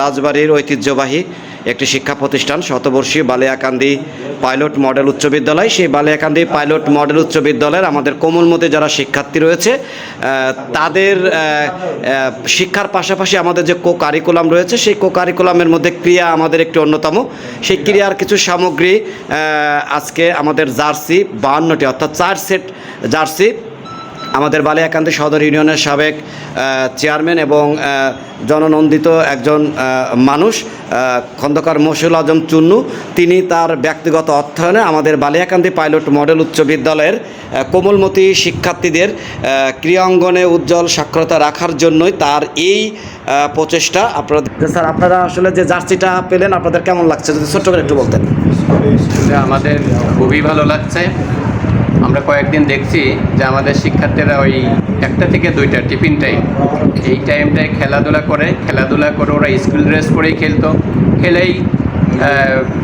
রাজবাড়ির ঐতিহ্যবাহী একটি শিক্ষা প্রতিষ্ঠান শতবর্ষী বালিয়াকান্দি পাইলট মডেল উচ্চ বিদ্যালয়। সেই বালিয়াকান্দি পাইলট মডেল উচ্চ বিদ্যালয়ের আমাদের কোমলমতে যারা শিক্ষার্থী রয়েছে তাদের শিক্ষার পাশাপাশি আমাদের যে কো কারিকুলাম রয়েছে, সেই কো কারিকুলামের মধ্যে ক্রিয়া আমাদের একটি অন্যতম। সেই ক্রিয়ার কিছু সামগ্রী আজকে আমাদের জার্সি বাহান্নটি, অর্থাৎ চার সেট জার্সি আমাদের বালিয়াকান্দি সদর ইউনিয়নের সাবেক চেয়ারম্যান এবং জননন্দিত একজন মানুষ খন্দকার মশুল আজম চুন্নু। তিনি তার ব্যক্তিগত অর্থায়নে আমাদের বালিয়াকান্দি পাইলট মডেল উচ্চ বিদ্যালয়ের কোমলমতি শিক্ষার্থীদের ক্রিয়াঙ্গনে উজ্জ্বল সাক্ষরতা রাখার জন্যই তার এই প্রচেষ্টা। আপনারা স্যার, আপনারা আসলে যে জার্সিটা পেলেন, আপনাদের কেমন লাগছে? যদি ছোট্ট করে একটু বলতেন। আমাদের খুবই ভালো লাগছে। আমরা কয়েকদিন দেখছি যে আমাদের শিক্ষার্থীরা ওই একটা থেকে দুইটা টিফিন টাইম এই টাইমটায় খেলাধুলা করে খেলাধুলা করে ওরা স্কুল ড্রেস পরেই খেলতো। খেলেই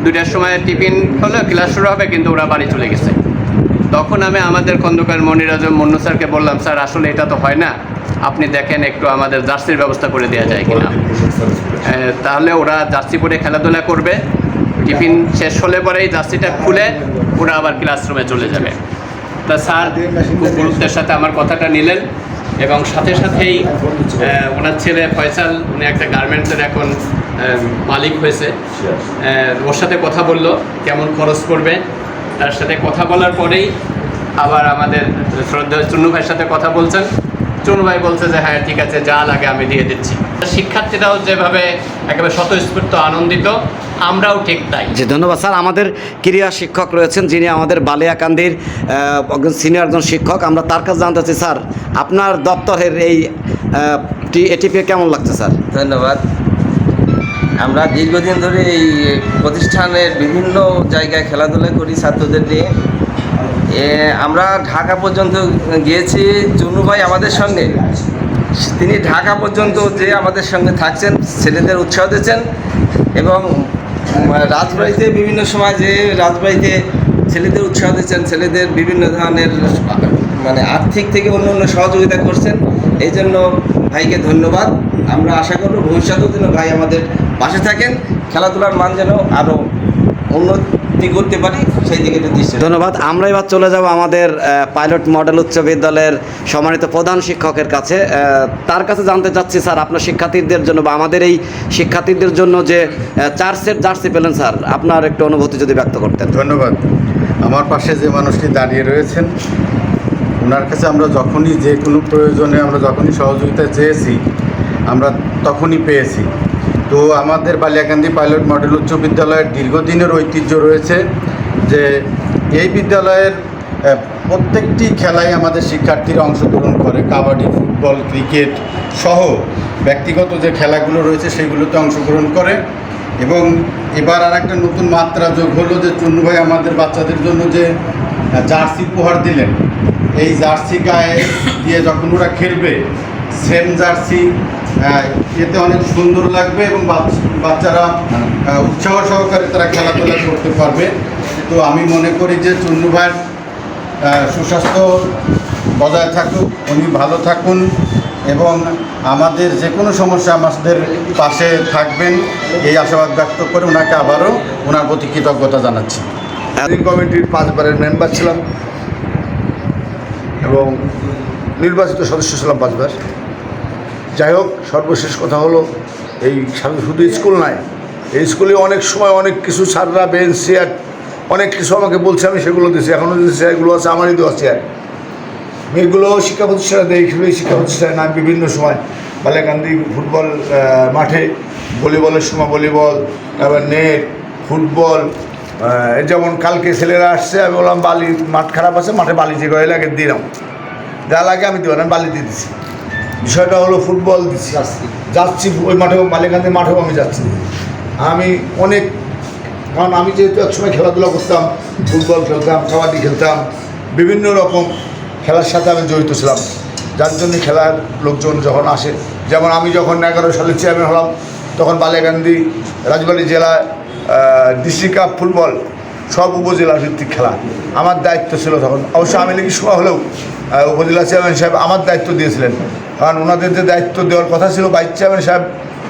দুইটার সময় টিফিন হলো ক্লাস শুরু হবে, কিন্তু ওরা বাড়ি চলে গেছে। তখন আমি আমাদের খন্দকার মনির আজম মন্নু স্যারকে বললাম, স্যার, আসলে এটা তো হয় না। আপনি দেখেন একটু আমাদের জার্সির ব্যবস্থা করে দেওয়া যায় কিনা। তাহলে ওরা জার্সি পরে খেলাধুলা করবে, টিফিন শেষ হলে পরেই জার্সিটা খুলে, ওরা আবার ক্লাসরুমে চলে যাবে। তা স্যার খুব গুরুত্বের সাথে আমার কথাটা নিলেন এবং সাথে সাথেই ওনার ছেলে ফয়সাল, উনি একটা গার্মেন্টসের এখন মালিক হয়েছে। ওর সাথে কথা বলল, কেমন খরচ করবে তার সাথে কথা বলার পরেই আবার আমাদের শ্রদ্ধা চুন্নু ভাইয়ের সাথে কথা বলছেন। চুনু ভাই বলছে যে হ্যাঁ ঠিক আছে যা লাগে আমি দিয়ে দিচ্ছি। শিক্ষার্থীরাও যেভাবে একেবারে স্বতঃস্ফূর্ত আনন্দিত আমরাও ঠিক তাই। জি ধন্যবাদ স্যার। আমাদের ক্রীড়া শিক্ষক রয়েছেন যিনি আমাদের বালিয়াকান্দির একজন সিনিয়র একজন শিক্ষক। আমরা তার কাছে জানতে চাই স্যার আপনার দপ্তরের এই এটিপি কেমন লাগছে স্যার? ধন্যবাদ। আমরা দীর্ঘদিন ধরে এই প্রতিষ্ঠানের বিভিন্ন জায়গায় খেলাধুলা করি ছাত্রদের নিয়ে। আমরা ঢাকা পর্যন্ত গিয়েছি। চুনু ভাই আমাদের সঙ্গে। তিনি ঢাকা পর্যন্ত যে আমাদের সঙ্গে থাকছেন, ছেলেদের উৎসাহ দিচ্ছেন এবং রাজবাড়িতে বিভিন্ন সময় যে রাজবাড়িতে ছেলেদের উৎসাহ দিচ্ছেন, ছেলেদের বিভিন্ন ধরনের মানে আর্থিক থেকে অন্য অন্য সহযোগিতা করছেন। এই জন্য ভাইকে ধন্যবাদ। আমরা আশা করব ভবিষ্যতেও যেন ভাই আমাদের পাশে থাকেন। খেলাধুলার মান যেন আরও উন্নতি করতে পারি সেই দিকে দৃষ্টি ধন্যবাদ। আমরা এবার চলে যাব আমাদের পাইলট মডেল উচ্চ বিদ্যালয়ের সম্মানিত প্রধান শিক্ষকের কাছে। তার কাছে জানতে চাচ্ছি স্যার আপনার শিক্ষার্থীদের জন্য বা আমাদের এই শিক্ষার্থীদের জন্য যে চার সেট জার্সি পেলেন স্যার আপনার একটু অনুভূতি যদি ব্যক্ত করতেন। ধন্যবাদ। আমার পাশে যে মানুষটি দাঁড়িয়ে রয়েছেন ওনার কাছে আমরা যখনই যে কোনো প্রয়োজনে আমরা যখনই সহযোগিতা চেয়েছি আমরা তখনই পেয়েছি। তো আমাদের বালিয়াকান্দি পাইলট মডেল উচ্চ বিদ্যালয়ের দীর্ঘদিনের ঐতিহ্য রয়েছে যে এই বিদ্যালয়ের প্রত্যেকটি খেলায় আমাদের শিক্ষার্থীরা অংশগ্রহণ করে। কাবাডি, ফুটবল, ক্রিকেট সহ ব্যক্তিগত যে খেলাগুলো রয়েছে সেগুলোতে অংশগ্রহণ করে। এবং এবার আর একটা নতুন মাত্রা যোগ হলো যে চুন্নু ভাই আমাদের বাচ্চাদের জন্য যে জার্সি উপহার দিলেন। এই জার্সি গায়ে দিয়ে যখন ওরা খেলবে সেম জার্সি এতে অনেক সুন্দর লাগবে এবং বাচ- বাচ্চারা উৎসাহ সহকারে তারা খেলাধুলা করতে পারবে। তো আমি মনে করি যে চুন্নু ভাইয়ের সুস্বাস্থ্য বজায় থাকুক উনি ভালো থাকুন এবং আমাদের যে কোনো সমস্যা আমাদের পাশে থাকবেন। এই আশাবাদ ব্যক্ত করে ওনাকে আবারও ওনার প্রতি কৃতজ্ঞতা জানাচ্ছি। কমিটির পাঁচবারের মেম্বার ছিলাম এবং নির্বাচিত সদস্য ছিলাম পাঁচবার। যাই হোক, সর্বশেষ কথা হলো, এই শুধু স্কুল নয়, এই স্কুলে অনেক সময় অনেক কিছু স্যাররা বেঞ্চ চেয়ার অনেক কিছু আমাকে বলছে, আমি সেগুলো দিয়েছি। এখনও যে চেয়ারগুলো আছে, আমারই দেওয়া চেয়ার এগুলো শিক্ষা প্রতিষ্ঠানে দেয় এইগুলো শিক্ষা প্রতিষ্ঠানে না বিভিন্ন সময় বালিয়াকান্দি ফুটবল মাঠে ভলিবলের সময় ভলিবল, তারপর নেট ফুটবল যেমন কালকে ছেলেরা আসছে, আমি বললাম, বালি, মাঠ খারাপ আছে, মাঠে বালি যে গয়ে লাগে দিলাম যা লাগে আমি দেবো আমি বালি দিয়ে দিচ্ছি বিষয়টা হলো ফুটবল দিচ্ছি যাচ্ছি। ওই মাঠেও বালিকান্দি মাঠেও আমি যাচ্ছি। আমি অনেক কারণ আমি যেহেতু একসময় খেলাধুলা করতাম ফুটবল খেলতাম কাবাডি খেলতাম বিভিন্ন রকম খেলার সাথে আমি জড়িত ছিলাম। যার জন্য খেলার লোকজন যখন আসে যেমন আমি যখন এগারো সালে চেয়ারম্যান হলাম তখন বালিয়াকান্দি রাজবাড়ি জেলায় ডিস্ট্রিক্ট কাপ ফুটবল সব উপজেলা ভিত্তিক খেলা। আমার দায়িত্ব ছিল তখন। অবশ্য আমি লীগের সময় হলেও উপজেলা চেয়ারম্যান সাহেব আমার দায়িত্ব দিয়েছিলেন। কারণ ওনাদের যে দায়িত্ব দেওয়ার কথা ছিল ভাইস চেয়ারম্যান সাহেব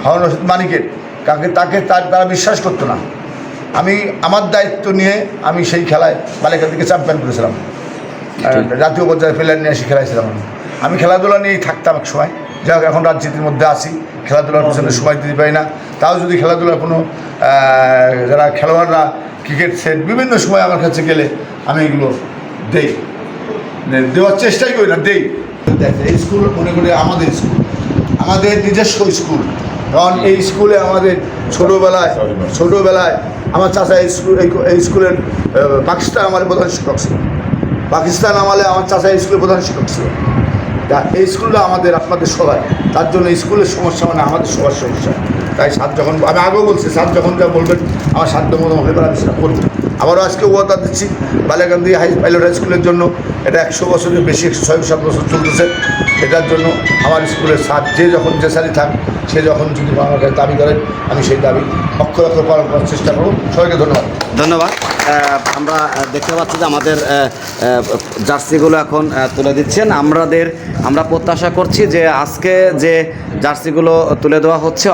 হারুন রশিদ মানিকের। কাকে তাকে তার বিশ্বাস করতো না। আমি আমার দায়িত্ব নিয়ে আমি সেই খেলায় বালিকা থেকে চ্যাম্পিয়ন করেছিলাম। জাতীয় পর্যায়ে প্লেয়ার নিয়ে এসে খেলাইছিলাম। আমি আমি খেলাধুলা নিয়েই থাকতাম এক সময়। যাই হোক এখন রাজনীতির মধ্যে আসি খেলাধুলার পিছনে সময় দিতে পারি না। তাও যদি খেলাধুলার কোনো যারা খেলোয়াড়রা ক্রিকেট সেট বিভিন্ন সময় আমার কাছে গেলে আমি এগুলো দেই। দেওয়ার চেষ্টাই করি না দেই। দেখ, এই স্কুল মনে করি আমাদের স্কুল আমাদের নিজস্ব স্কুল কারণ এই স্কুলে আমাদের ছোটোবেলায় ছোটোবেলায় আমার চাচা এই স্কুল এই- স্কুলের পাকিস্তান আমার প্রধান শিক্ষক ছিল। পাকিস্তান আমলে আমার চাচা এই স্কুলের প্রধান শিক্ষক ছিল। তা এই স্কুলটা আমাদের আপনাদের সবাই তার জন্য স্কুলের সমস্যা মানে আমাদের সবার সমস্যা। তাই সাত যখন আমি আগেও বলছি সাত যখন যা বলবেন আমার সাধ্য মতো হলে পরে আমি সেটা করব। আবারও আজকে ওয়াদা দিচ্ছি বালিয়াকান্দি হাই পাইলট হাই স্কুলের জন্য। এটা একশো বছরের বেশি, একশো ছয়, সাত বছর চলতেছে। এটার জন্য আমার স্কুলের স্যার যে যখন যে স্যারই থাক, সে যখন যদি আমার কাছে দাবি করেন, আমি সেই দাবি অক্ষর অক্ষর পালন করার চেষ্টা করব। সবাইকে ধন্যবাদ। ধন্যবাদ। আমরা দেখতে পাচ্ছি যে আমাদের জার্সিগুলো এখন তুলে দিচ্ছেন। আমাদের আমরা প্রত্যাশা করছি যে আজকে যে জার্সিগুলো তুলে দেওয়া হচ্ছে